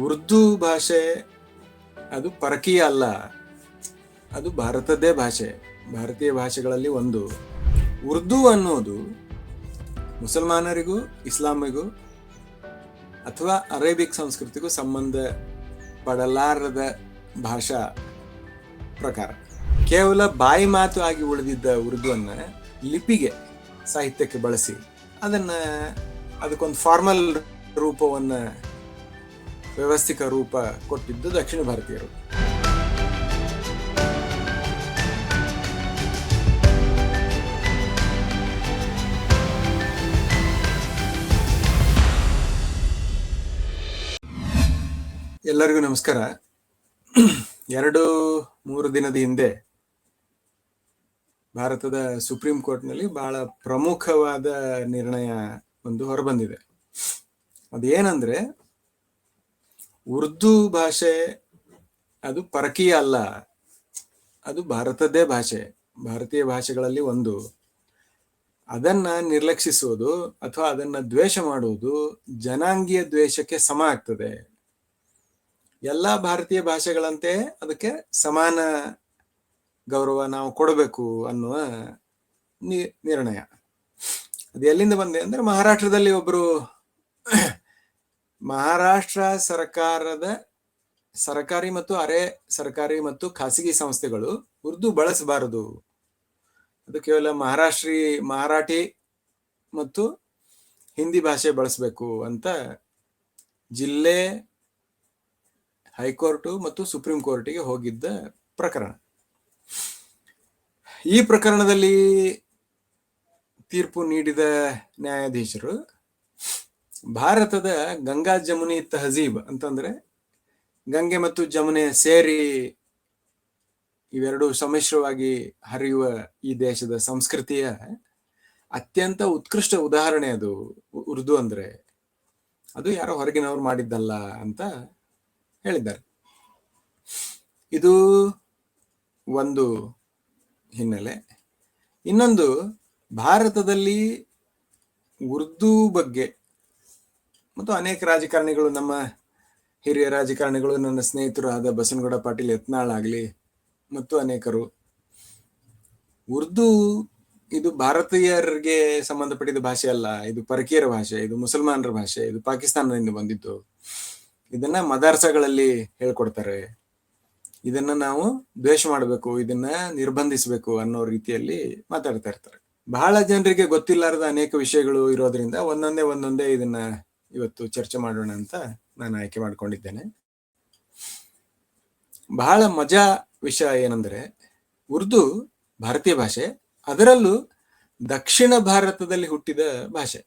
ಉರ್ದು ಭಾಷೆ ಅದು ಪರಕೀಯ ಅಲ್ಲ. ಅದು ಭಾರತದ್ದೇ ಭಾಷೆ. ಭಾರತೀಯ ಭಾಷೆಗಳಲ್ಲಿ ಒಂದು. ಉರ್ದು ಅನ್ನೋದು ಮುಸಲ್ಮಾನರಿಗೂ, ಇಸ್ಲಾಮಿಗೂ ಅಥವಾ ಅರೇಬಿಕ್ ಸಂಸ್ಕೃತಿಗೂ ಸಂಬಂಧ ಪಡಲಾರದ ಭಾಷಾ ಪ್ರಕಾರ. ಕೇವಲ ಬಾಯಿ ಮಾತು ಆಗಿ ಉಳಿದಿದ್ದ ಉರ್ದುವನ್ನ ಲಿಪಿಗೆ ಸಾಹಿತ್ಯಕ್ಕೆ ಬಳಸಿ ಅದನ್ನ ಅದಕ್ಕೊಂದು ಫಾರ್ಮಲ್ ರೂಪವನ್ನ ವ್ಯವಸ್ಥಿತ ರೂಪ ಕೊಟ್ಟಿದ್ದು ದಕ್ಷಿಣ ಭಾರತೀಯರು. ಎಲ್ಲರಿಗೂ ನಮಸ್ಕಾರ. ಎರಡು ಮೂರು ದಿನದ ಹಿಂದೆ ಭಾರತದ ಸುಪ್ರೀಂ ಕೋರ್ಟ್ನಲ್ಲಿ ಬಹಳ ಪ್ರಮುಖವಾದ ನಿರ್ಣಯ ಒಂದು ಹೊರಬಂದಿದೆ. ಅದೇನಂದ್ರೆ ಉರ್ದು ಭಾಷೆ ಅದು ಪರಕೀಯ ಅಲ್ಲ. ಅದು ಭಾರತದ್ದೇ ಭಾಷೆ. ಭಾರತೀಯ ಭಾಷೆಗಳಲ್ಲಿ ಒಂದು. ಅದನ್ನ ನಿರ್ಲಕ್ಷಿಸುವುದು ಅಥವಾ ಅದನ್ನ ದ್ವೇಷ ಮಾಡುವುದು ಜನಾಂಗೀಯ ದ್ವೇಷಕ್ಕೆ ಸಮ ಆಗ್ತದೆ. ಎಲ್ಲ ಭಾರತೀಯ ಭಾಷೆಗಳಂತೆ ಅದಕ್ಕೆ ಸಮಾನ ಗೌರವ ನಾವು ಕೊಡಬೇಕು ಅನ್ನುವ ನಿರ್ಣಯ. ಅದು ಎಲ್ಲಿಂದ ಬಂದೆ ಅಂದ್ರೆ ಮಹಾರಾಷ್ಟ್ರದಲ್ಲಿ ಒಬ್ರು ಮಹಾರಾಷ್ಟ್ರ ಸರ್ಕಾರದ ಸರ್ಕಾರಿ ಮತ್ತು ಅರೆ ಸರ್ಕಾರಿ ಮತ್ತು ಖಾಸಗಿ ಸಂಸ್ಥೆಗಳು ಉರ್ದು ಬಳಸಬಾರದು. ಅದು ಕೇವಲ ಮಹಾರಾಷ್ಟ್ರೀ, ಮರಾಠಿ ಮತ್ತು ಹಿಂದಿ ಭಾಷೆ ಬಳಸಬೇಕು ಅಂತ ಜಿಲ್ಲೆ, ಹೈಕೋರ್ಟ್ ಮತ್ತು ಸುಪ್ರೀಂ ಕೋರ್ಟಿಗೆ ಹೋಗಿದ್ದ ಪ್ರಕರಣ. ಈ ಪ್ರಕರಣದಲ್ಲಿ ತೀರ್ಪು ನೀಡಿದ ನ್ಯಾಯಾಧೀಶರು ಭಾರತದ ಗಂಗಾ ಜಮುನಿ ತಹಜೀಬ್ ಅಂತಂದ್ರೆ ಗಂಗೆ ಮತ್ತು ಜಮುನೆ ಸೇರಿ ಇವೆರಡು ಸಮ್ಮಿಶ್ರವಾಗಿ ಹರಿಯುವ ಈ ದೇಶದ ಸಂಸ್ಕೃತಿಯ ಅತ್ಯಂತ ಉತ್ಕೃಷ್ಟ ಉದಾಹರಣೆ ಅದು ಉರ್ದು ಅಂದ್ರೆ. ಅದು ಯಾರೋ ಹೊರಗಿನವ್ರು ಮಾಡಿದ್ದಲ್ಲ ಅಂತ ಹೇಳಿದ್ದಾರೆ. ಇದು ಒಂದು ಹಿನ್ನೆಲೆ. ಇನ್ನೊಂದು, ಭಾರತದಲ್ಲಿ ಉರ್ದು ಬಗ್ಗೆ ಮತ್ತು ಅನೇಕ ರಾಜಕಾರಣಿಗಳು, ನಮ್ಮ ಹಿರಿಯ ರಾಜಕಾರಣಿಗಳು, ನನ್ನ ಸ್ನೇಹಿತರು ಆದ ಬಸನಗೌಡ ಪಾಟೀಲ್, ಯತ್ನಾಳ್ ಆಗಲಿ ಮತ್ತು ಅನೇಕರು. ಉರ್ದು ಇದು ಭಾರತೀಯರಿಗೆ ಸಂಬಂಧಪಟ್ಟಿದ ಭಾಷೆ ಅಲ್ಲ, ಇದು ಪರಕೀಯರ ಭಾಷೆ, ಇದು ಮುಸಲ್ಮಾನರ ಭಾಷೆ, ಇದು ಪಾಕಿಸ್ತಾನದಿಂದ ಬಂದಿದ್ದು. ಇದನ್ನ ಮದಾರ್ಸಗಳಲ್ಲಿ ಹೇಳ್ಕೊಡ್ತಾರೆ. ಇದನ್ನ ನಾವು ದ್ವೇಷ ಮಾಡಬೇಕು, ಇದನ್ನ ನಿರ್ಬಂಧಿಸಬೇಕು ಅನ್ನೋ ರೀತಿಯಲ್ಲಿ ಮಾತಾಡ್ತಾ ಇರ್ತಾರೆ. ಬಹಳ ಜನರಿಗೆ ಗೊತ್ತಿಲ್ಲಾರದ ಅನೇಕ ವಿಷಯಗಳು ಇರೋದ್ರಿಂದ ಒಂದೊಂದೇ ಒಂದೊಂದೇ ಇದನ್ನ ಇವತ್ತು ಚರ್ಚೆ ಮಾಡೋಣ ಅಂತ ನಾನು ಆಯ್ಕೆ ಮಾಡ್ಕೊಂಡಿದ್ದೇನೆ. ಬಹಳ ಮಜಾ ವಿಷಯ ಏನಂದ್ರೆ, ಉರ್ದು ಭಾರತೀಯ ಭಾಷೆ, ಅದರಲ್ಲೂ ದಕ್ಷಿಣ ಭಾರತದಲ್ಲಿ ಹುಟ್ಟಿದ ಭಾಷೆ.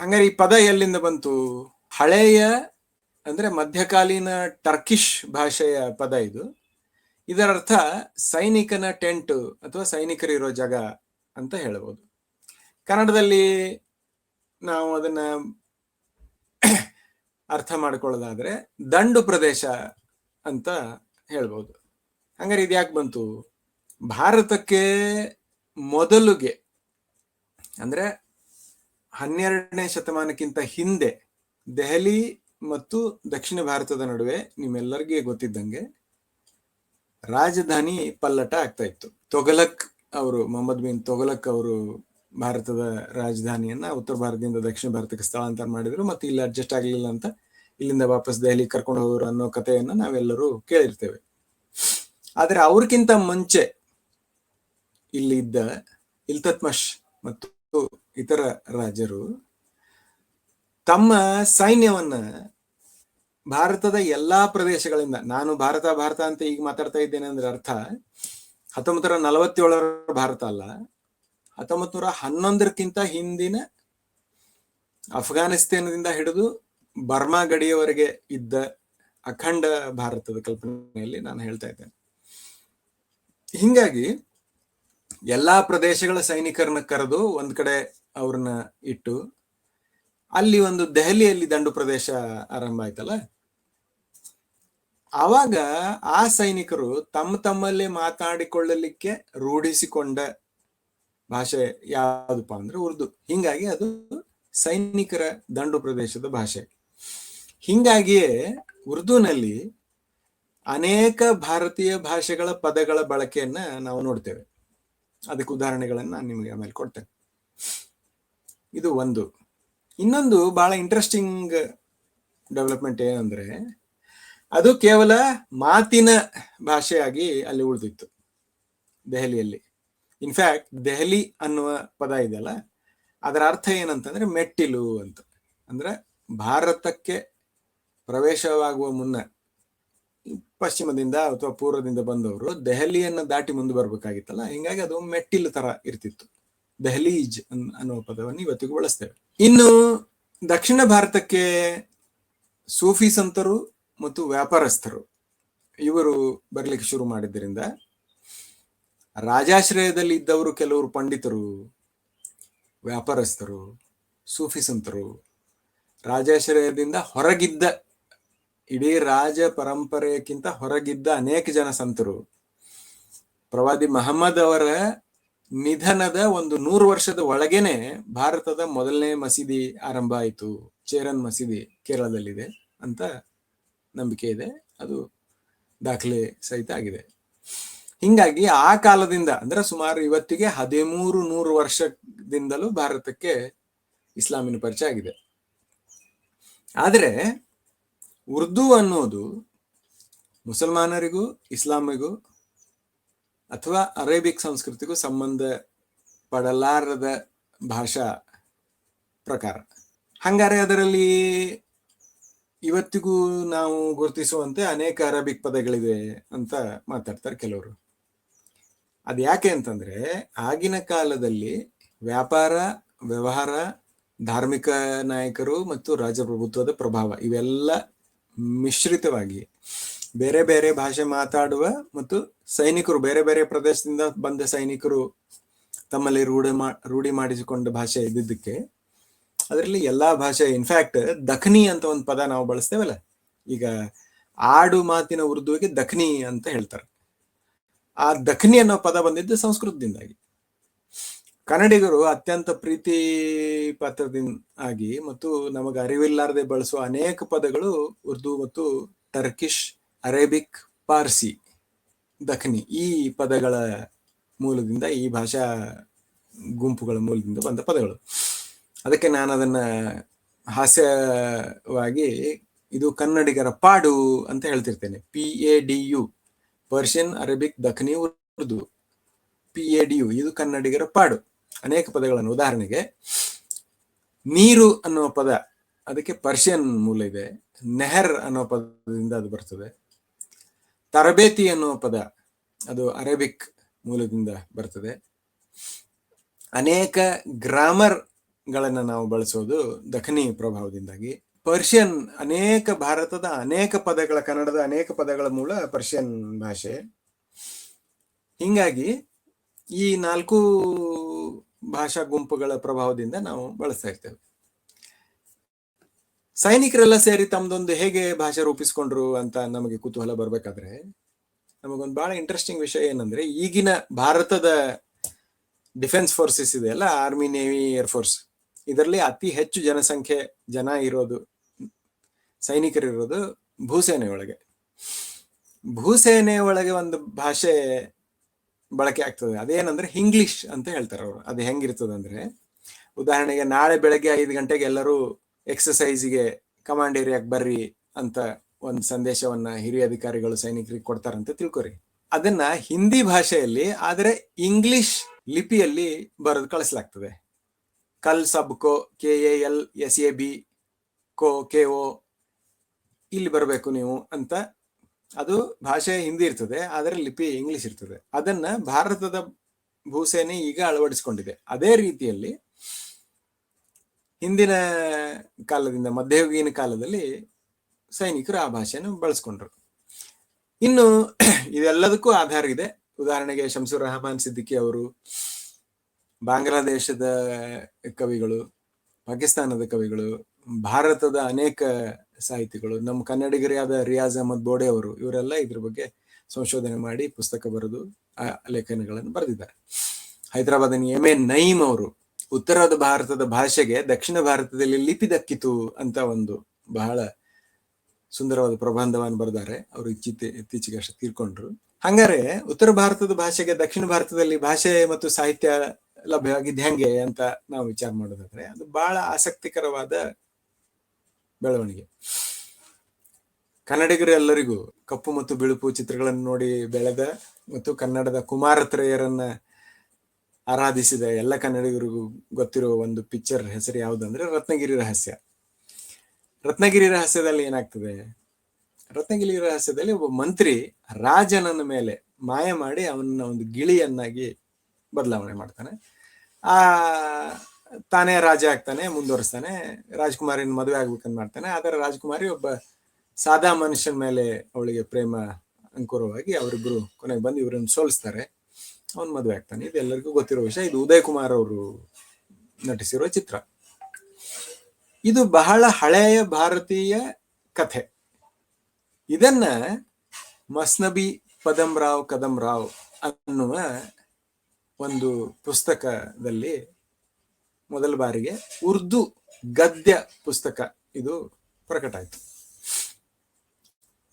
ಹಂಗಾರೆ ಈ ಪದ ಎಲ್ಲಿಂದ ಬಂತು? ಹಳೆಯ ಅಂದ್ರೆ ಮಧ್ಯಕಾಲೀನ ಟರ್ಕಿಶ್ ಭಾಷೆಯ ಪದ ಇದು. ಇದರ ಅರ್ಥ ಸೈನಿಕನ ಟೆಂಟ್ ಅಥವಾ ಸೈನಿಕರಿರೋ ಜಾಗ ಅಂತ ಹೇಳಬಹುದು ಕನ್ನಡದಲ್ಲಿ ನಾವು ಅದನ್ನ ಅರ್ಥ ಮಾಡ್ಕೊಳ್ಳೋದಾದ್ರೆ ದಂಡು ಪ್ರದೇಶ ಅಂತ ಹೇಳ್ಬೋದು. ಹಂಗಾರೆ ಇದು ಯಾಕೆ ಬಂತು? ಭಾರತಕ್ಕೆ ಮೊದಲುಗೆ, ಅಂದ್ರೆ ಹನ್ನೆರಡನೇ ಶತಮಾನಕ್ಕಿಂತ ಹಿಂದೆ ದೆಹಲಿ ಮತ್ತು ದಕ್ಷಿಣ ಭಾರತದ ನಡುವೆ ನಿಮ್ಮೆಲ್ಲರಿಗೆ ಗೊತ್ತಿದ್ದಂಗೆ ರಾಜಧಾನಿ ಪಲ್ಲಟ ಆಗ್ತಾ ಇತ್ತು. ತೊಗಲಕ್ ಅವರು, ಮೊಹಮ್ಮದ್ ಬಿನ್ ತೊಗಲಕ್ ಅವರು ಭಾರತದ ರಾಜಧಾನಿಯನ್ನ ಉತ್ತರ ಭಾರತದಿಂದ ದಕ್ಷಿಣ ಭಾರತಕ್ಕೆ ಸ್ಥಳಾಂತರ ಮಾಡಿದ್ರು. ಮತ್ತೆ ಇಲ್ಲಿ ಅಡ್ಜಸ್ಟ್ ಆಗ್ಲಿಲ್ಲ ಅಂತ ಇಲ್ಲಿಂದ ವಾಪಸ್ ದೆಹಲಿ ಕರ್ಕೊಂಡು ಹೋಗೋರು ಅನ್ನೋ ಕಥೆಯನ್ನ ನಾವೆಲ್ಲರೂ ಕೇಳಿರ್ತೇವೆ. ಆದ್ರೆ ಅವ್ರಕ್ಕಿಂತ ಮುಂಚೆ ಇಲ್ಲಿ ಇದ್ದ ಇಲ್ತತ್ಮಶ್ ಮತ್ತು ಇತರ ರಾಜರು ತಮ್ಮ ಸೈನ್ಯವನ್ನ ಭಾರತದ ಎಲ್ಲಾ ಪ್ರದೇಶಗಳಿಂದ, ನಾನು ಭಾರತ ಭಾರತ ಅಂತ ಈಗ ಮಾತಾಡ್ತಾ ಇದ್ದೇನೆ ಅಂದ್ರೆ ಅರ್ಥ ಹತ್ತೊಂಬತ್ತರ ನಲವತ್ತೇಳರ ಭಾರತ ಅಲ್ಲ ಹತ್ತೊಂಬತ್ತು ನೂರ ಹನ್ನೊಂದರಕ್ಕಿಂತ ಹಿಂದಿನ ಅಫ್ಘಾನಿಸ್ತಾನದಿಂದ ಹಿಡಿದು ಬರ್ಮಾ ಗಡಿಯವರೆಗೆ ಇದ್ದ ಅಖಂಡ ಭಾರತದ ಕಲ್ಪನೆಯಲ್ಲಿ ನಾನು ಹೇಳ್ತಾ ಇದ್ದೇನೆ. ಹಿಂಗಾಗಿ ಎಲ್ಲಾ ಪ್ರದೇಶಗಳ ಸೈನಿಕರನ್ನ ಕರೆದು ಒಂದ್ ಕಡೆ ಅವ್ರನ್ನ ಇಟ್ಟು ಅಲ್ಲಿ ಒಂದು ದೆಹಲಿಯಲ್ಲಿ ದಂಡು ಪ್ರದೇಶ ಆರಂಭ ಆಯ್ತಲ್ಲ? ಆವಾಗ ಆ ಸೈನಿಕರು ತಮ್ಮ ತಮ್ಮಲ್ಲೇ ಮಾತಾಡಿಕೊಳ್ಳಲಿಕ್ಕೆ ರೂಢಿಸಿಕೊಂಡ ಭಾಷೆ ಯಾವುದಪ್ಪ ಅಂದ್ರೆ ಉರ್ದು. ಹಿಂಗಾಗಿ ಅದು ಸೈನಿಕರ ದಂಡು ಪ್ರದೇಶದ ಭಾಷೆ. ಹಿಂಗಾಗಿಯೇ ಉರ್ದುನಲ್ಲಿ ಅನೇಕ ಭಾರತೀಯ ಭಾಷೆಗಳ ಪದಗಳ ಬಳಕೆಯನ್ನ ನಾವು ನೋಡ್ತೇವೆ. ಅದಕ್ಕೆ ಉದಾಹರಣೆಗಳನ್ನ ನಾನು ನಿಮಗೆ ಆಮೇಲೆ ಕೊಡ್ತೇನೆ. ಇದು ಒಂದು. ಇನ್ನೊಂದು ಬಹಳ ಇಂಟ್ರೆಸ್ಟಿಂಗ್ ಡೆವಲಪ್ಮೆಂಟ್ ಏನಂದ್ರೆ, ಅದು ಕೇವಲ ಮಾತಿನ ಭಾಷೆಯಾಗಿ ಅಲ್ಲಿ ಉಳಿದಿತ್ತು. ದೆಹಲಿಯಲ್ಲಿ. ಇನ್ಫ್ಯಾಕ್ಟ್ ದೆಹಲಿ ಅನ್ನುವ ಪದ ಇದೆಯಲ್ಲ, ಅದರ ಅರ್ಥ ಏನಂತಂದ್ರೆ ಮೆಟ್ಟಿಲು ಅಂತ. ಅಂದ್ರೆ ಭಾರತಕ್ಕೆ ಪ್ರವೇಶವಾಗುವ ಮುನ್ನ ಪಶ್ಚಿಮದಿಂದ ಅಥವಾ ಪೂರ್ವದಿಂದ ಬಂದವರು ದೆಹಲಿಯನ್ನು ದಾಟಿ ಮುಂದೆ ಬರ್ಬೇಕಾಗಿತ್ತಲ್ಲ, ಹಿಂಗಾಗಿ ಅದು ಮೆಟ್ಟಿಲು ತರ ಇರ್ತಿತ್ತು. ದೆಹಲೀಜ್ ಅನ್ನುವ ಪದವನ್ನು ಇವತ್ತಿಗೂ ಬಳಸ್ತೇವೆ. ಇನ್ನು ದಕ್ಷಿಣ ಭಾರತಕ್ಕೆ ಸೂಫಿ ಸಂತರು ಮತ್ತು ವ್ಯಾಪಾರಸ್ಥರು, ಇವರು ಬರಲಿಕ್ಕೆ ಶುರು ಮಾಡಿದ್ದರಿಂದ ರಾಜಾಶ್ರಯದಲ್ಲಿ ಇದ್ದವರು ಕೆಲವರು ಪಂಡಿತರು, ವ್ಯಾಪಾರಸ್ಥರು ಸೂಫಿ ಸಂತರು ರಾಜಾಶ್ರಯದಿಂದ ಹೊರಗಿದ್ದ ಇಡೀ ರಾಜ ಪರಂಪರೆಯಕ್ಕಿಂತ ಹೊರಗಿದ್ದ ಅನೇಕ ಜನ ಸಂತರು. ಪ್ರವಾದಿ ಮಹಮ್ಮದ್ ಅವರ ನಿಧನದ ಒಂದು ನೂರು ವರ್ಷದ ಒಳಗೇನೆ ಭಾರತದ ಮೊದಲನೇ ಮಸೀದಿ ಆರಂಭ ಆಯಿತು. ಚೇರನ್ ಮಸೀದಿ ಕೇರಳದಲ್ಲಿದೆ ಅಂತ ನಂಬಿಕೆ ಇದೆ. ಅದು ದಾಖಲೆ ಸಹಿತ ಆಗಿದೆ. ಹಿಂಗಾಗಿ ಆ ಕಾಲದಿಂದ, ಅಂದ್ರೆ ಸುಮಾರು ಇವತ್ತಿಗೆ ಹದಿಮೂರು ನೂರು ವರ್ಷದಿಂದಲೂ ಭಾರತಕ್ಕೆ ಇಸ್ಲಾಮಿನ ಪರಿಚಯ ಆಗಿದೆ. ಆದರೆ ಉರ್ದು ಅನ್ನೋದು ಮುಸಲ್ಮಾನರಿಗೂ, ಇಸ್ಲಾಮಿಗೂ ಅಥವಾ ಅರೇಬಿಕ್ ಸಂಸ್ಕೃತಿಗೂ ಸಂಬಂಧ ಪಡಲಾರದ ಭಾಷಾ ಪ್ರಕಾರ. ಹಂಗಾರೆ ಅದರಲ್ಲಿ ಇವತ್ತಿಗೂ ನಾವು ಗುರುತಿಸುವಂತೆ ಅನೇಕ ಅರಬಿಕ್ ಪದಗಳಿವೆ ಅಂತ ಮಾತಾಡ್ತಾರೆ ಕೆಲವರು. ಅದು ಯಾಕೆ ಅಂತಂದ್ರೆ ಆಗಿನ ಕಾಲದಲ್ಲಿ ವ್ಯಾಪಾರ, ವ್ಯವಹಾರ, ಧಾರ್ಮಿಕ ನಾಯಕರು ಮತ್ತು ರಾಜಪ್ರಭುತ್ವದ ಪ್ರಭಾವ ಇವೆಲ್ಲ ಮಿಶ್ರಿತವಾಗಿ ಬೇರೆ ಬೇರೆ ಭಾಷೆ ಮಾತಾಡುವ ಮತ್ತು ಸೈನಿಕರು ಬೇರೆ ಬೇರೆ ಪ್ರದೇಶದಿಂದ ಬಂದ ಸೈನಿಕರು ತಮ್ಮಲ್ಲಿ ರೂಢಿ ಮಾ, ರೂಢಿ ಮಾಡಿಸಿಕೊಂಡ ಭಾಷೆ ಇದ್ದಿದ್ದಕ್ಕೆ ಅದರಲ್ಲಿ ಎಲ್ಲಾ ಭಾಷೆ ಇನ್ಫ್ಯಾಕ್ಟ್ ದಖನಿ ಅಂತ ಒಂದು ಪದ ನಾವು ಬಳಸ್ತೇವಲ್ಲ. ಈಗ ಆಡು ಮಾತಿನ ಉರ್ದುವಿಗೆ ದಖನಿ ಅಂತ ಹೇಳ್ತಾರೆ. ಆ ದಖನಿ ಅನ್ನೋ ಪದ ಬಂದಿದ್ದು ಸಂಸ್ಕೃತದಿಂದಾಗಿ. ಕನ್ನಡಿಗರು ಅತ್ಯಂತ ಪ್ರೀತಿ ಪಾತ್ರದಿಂದ ಆಗಿ ಮತ್ತು ನಮಗೆ ಅರಿವಿಲ್ಲಾರದೆ ಬಳಸುವ ಅನೇಕ ಪದಗಳು ಉರ್ದು ಮತ್ತು ಟರ್ಕಿಶ್, ಅರೇಬಿಕ್, ಪಾರ್ಸಿ, ದಖನಿ ಈ ಪದಗಳ ಮೂಲದಿಂದ ಈ ಭಾಷಾ ಗುಂಪುಗಳ ಮೂಲದಿಂದ ಬಂದ ಪದಗಳು. ಅದಕ್ಕೆ ನಾನು ಅದನ್ನ ಹಾಸ್ಯವಾಗಿ ಇದು ಕನ್ನಡಿಗರ ಪಾಡು ಅಂತ ಹೇಳ್ತಿರ್ತೇನೆ. P A D U Persian, Arabic, Dakhani, Urdu P A D U ಇದು ಕನ್ನಡಿಗರ ಪಾಡು. ಅನೇಕ ಪದಗಳನ್ನು. ಉದಾಹರಣೆಗೆ, ನೀರು ಅನ್ನುವ ಪದ, ಅದಕ್ಕೆ ಪರ್ಷಿಯನ್ ಮೂಲ ಇದೆ. ನೆಹರ್ ಅನ್ನೋ ಪದದಿಂದ ಅದು ಬರ್ತದೆ. ತರಬೇತಿ ಅನ್ನುವ ಪದ, ಅದು ಅರೇಬಿಕ್ ಮೂಲದಿಂದ ಬರ್ತದೆ. ಅನೇಕ ಗ್ರಾಮರ್ ಗಳನ್ನ ನಾವು ಬಳಸೋದು ದಖನಿ ಪ್ರಭಾವದಿಂದಾಗಿ. ಪರ್ಷಿಯನ್ ಅನೇಕ ಭಾರತದ ಅನೇಕ ಪದಗಳ, ಕನ್ನಡದ ಅನೇಕ ಪದಗಳ ಮೂಲ ಪರ್ಷಿಯನ್ ಭಾಷೆ. ಹಿಂಗಾಗಿ ಈ ನಾಲ್ಕು ಭಾಷಾ ಗುಂಪುಗಳ ಪ್ರಭಾವದಿಂದ ನಾವು ಬಳಸ್ತಾ ಇರ್ತೇವೆ. ಸೈನಿಕರೆಲ್ಲ ಸೇರಿ ತಮ್ದೊಂದು ಹೇಗೆ ಭಾಷೆ ರೂಪಿಸ್ಕೊಂಡ್ರು ಅಂತ ನಮಗೆ ಕುತೂಹಲ ಬರ್ಬೇಕಾದ್ರೆ, ನಮಗೊಂದು ಬಹಳ ಇಂಟ್ರೆಸ್ಟಿಂಗ್ ವಿಷಯ ಏನಂದ್ರೆ, ಈಗಿನ ಭಾರತದ ಡಿಫೆನ್ಸ್ ಫೋರ್ಸಸ್ ಇದೆ ಅಲ್ಲ ಆರ್ಮಿ ನೇವಿ ಏರ್ ಫೋರ್ಸ್ ಇದರಲ್ಲಿ ಅತಿ ಹೆಚ್ಚು ಜನಸಂಖ್ಯೆ ಜನ ಇರೋದು ಸೈನಿಕರಿರೋದು ಭೂಸೇನೆಯೊಳಗೆ ಭೂಸೇನೆಯೊಳಗೆ ಒಂದು ಭಾಷೆ ಬಳಕೆ ಆಗ್ತದೆ. ಅದೇನಂದ್ರೆ ಇಂಗ್ಲಿಷ್ ಅಂತ ಹೇಳ್ತಾರೆ ಅವರು. ಅದು ಹೆಂಗಿರ್ತದೆ ಅಂದ್ರೆ, ಉದಾಹರಣೆಗೆ ನಾಳೆ ಬೆಳಗ್ಗೆ ಐದು ಗಂಟೆಗೆ ಎಲ್ಲರೂ ಎಕ್ಸಸೈಸ್ಗೆ ಕಮಾಂಡ್ ಏರಿಯಾಕ್ ಬರ್ರಿ ಅಂತ ಒಂದು ಸಂದೇಶವನ್ನ ಹಿರಿಯ ಅಧಿಕಾರಿಗಳು ಸೈನಿಕರಿಗೆ ಕೊಡ್ತಾರಂತ ತಿಳ್ಕೊರಿ. ಅದನ್ನ ಹಿಂದಿ ಭಾಷೆಯಲ್ಲಿ, ಆದರೆ ಇಂಗ್ಲಿಷ್ ಲಿಪಿಯಲ್ಲಿ ಬರೆದು ಕಳಿಸ್ಲಾಗ್ತದೆ. ಕಲ್ ಸಬ್ ಕೋ K L S A B co K O ಇಲ್ಲಿ ಬರಬೇಕು ನೀವು ಅಂತ. ಅದು ಭಾಷೆ ಹಿಂದಿ ಇರ್ತದೆ, ಆದರೆ ಲಿಪಿ ಇಂಗ್ಲಿಷ್ ಇರ್ತದೆ. ಅದನ್ನ ಭಾರತದ ಭೂಸೇನೆ ಈಗ ಅಳವಡಿಸಿಕೊಂಡಿದೆ. ಅದೇ ರೀತಿಯಲ್ಲಿ ಹಿಂದಿನ ಕಾಲದಿಂದ ಮಧ್ಯಯುಗೀನ ಕಾಲದಲ್ಲಿ ಸೈನಿಕರು ಆ ಭಾಷೆಯನ್ನು ಬಳಸ್ಕೊಂಡ್ರು. ಇನ್ನು ಇದೆಲ್ಲದಕ್ಕೂ ಆಧಾರ ಇದೆ. ಉದಾಹರಣೆಗೆ ಶಂಸೂರ್ ರಹಮಾನ್ ಸಿದ್ದಿಕಿ ಅವರು, ಬಾಂಗ್ಲಾದೇಶದ ಕವಿಗಳು, ಪಾಕಿಸ್ತಾನದ ಕವಿಗಳು, ಭಾರತದ ಅನೇಕ ಸಾಹಿತಿಗಳು, ನಮ್ಮ ಕನ್ನಡಿಗರೇ ಆದ ರಿಯಾಜ್ ಅಹಮದ್ ಬೋಡೆ ಅವರು, ಇವರೆಲ್ಲ ಇದ್ರ ಬಗ್ಗೆ ಸಂಶೋಧನೆ ಮಾಡಿ ಪುಸ್ತಕ ಬರೆದು ಆ ಲೇಖನಗಳನ್ನು ಬರೆದಿದ್ದಾರೆ. ಹೈದರಾಬಾದಿನ ಎಂ ಎ ನಯೀಮ್ ಅವರು ಉತ್ತರದ ಭಾರತದ ಭಾಷೆಗೆ ದಕ್ಷಿಣ ಭಾರತದಲ್ಲಿ ಲಿಪಿ ದಕ್ಕಿತು ಅಂತ ಒಂದು ಬಹಳ ಸುಂದರವಾದ ಪ್ರಬಂಧವನ್ನು ಬರೆದಾರೆ. ಅವರು ಇಚ್ಚಿತೆ ಇತ್ತೀಚೆಗೆ ಅಷ್ಟೇ ತೀರ್ಕೊಂಡ್ರು. ಹಂಗಾರೆ ಉತ್ತರ ಭಾರತದ ಭಾಷೆಗೆ ದಕ್ಷಿಣ ಭಾರತದಲ್ಲಿ ಭಾಷೆ ಮತ್ತು ಸಾಹಿತ್ಯ ಲಭ್ಯವಾಗಿದ್ದ ಹೆಂಗೆ ಅಂತ ನಾವು ವಿಚಾರ ಮಾಡೋದಾದ್ರೆ, ಅದು ಬಹಳ ಆಸಕ್ತಿಕರವಾದ ಬೆಳವಣಿಗೆ. ಕನ್ನಡಿಗರೆಲ್ಲರಿಗೂ ಕಪ್ಪು ಮತ್ತು ಬಿಳುಪು ಚಿತ್ರಗಳನ್ನು ನೋಡಿ ಬೆಳೆದ ಮತ್ತು ಕನ್ನಡದ ಕುಮಾರತ್ರೇಯರನ್ನ ಆರಾಧಿಸಿದ ಎಲ್ಲ ಕನ್ನಡಿಗರಿಗೂ ಗೊತ್ತಿರುವ ಒಂದು ಪಿಕ್ಚರ್ ಹೆಸರು ಯಾವುದಂದ್ರೆ ರತ್ನಗಿರಿ ರಹಸ್ಯ. ರತ್ನಗಿರಿ ರಹಸ್ಯದಲ್ಲಿ ಏನಾಗ್ತದೆ? ರತ್ನಗಿರಿ ರಹಸ್ಯದಲ್ಲಿ ಒಬ್ಬ ಮಂತ್ರಿ ರಾಜನನ್ನ ಮೇಲೆ ಮಾಯ ಮಾಡಿ ಅವನ್ನ ಒಂದು ಗಿಳಿಯನ್ನಾಗಿ ಬದಲಾವಣೆ ಮಾಡ್ತಾನೆ. ಆ ತಾನೇ ರಾಜ ಆಗ್ತಾನೆ, ಮುಂದುವರಿಸ್ತಾನೆ, ರಾಜ್ಕುಮಾರಿನ ಮದುವೆ ಆಗ್ಬೇಕಂತ ಮಾಡ್ತಾನೆ. ಆದರೆ ರಾಜ್ಕುಮಾರಿ ಒಬ್ಬ ಸಾದಾ ಮನುಷ್ಯನ ಮೇಲೆ ಅವಳಿಗೆ ಪ್ರೇಮ ಅಂಕುರವಾಗಿ ಅವರಿಬ್ರು ಕೊನೆಗೆ ಬಂದು ಇವ್ರನ್ನ ಸೋಲಿಸ್ತಾರೆ. ಅವನ್ ಮದುವೆ ಆಗ್ತಾನೆ. ಇದೆಲ್ಲರಿಗೂ ಗೊತ್ತಿರೋ ವಿಷಯ. ಇದು ಉದಯ್ ಕುಮಾರ್ ಅವರು ನಟಿಸಿರುವ ಚಿತ್ರ. ಇದು ಬಹಳ ಹಳೆಯ ಭಾರತೀಯ ಕಥೆ. ಇದನ್ನ ಮಸ್ನಬಿ ಪದಂರಾವ್ ಕದಂರಾವ್ ಅನ್ನುವ ಒಂದು ಪುಸ್ತಕದಲ್ಲಿ ಮೊದಲ ಬಾರಿಗೆ ಉರ್ದು ಗದ್ಯ ಪುಸ್ತಕ. ಇದು ಪ್ರಕಟ ಆಯ್ತು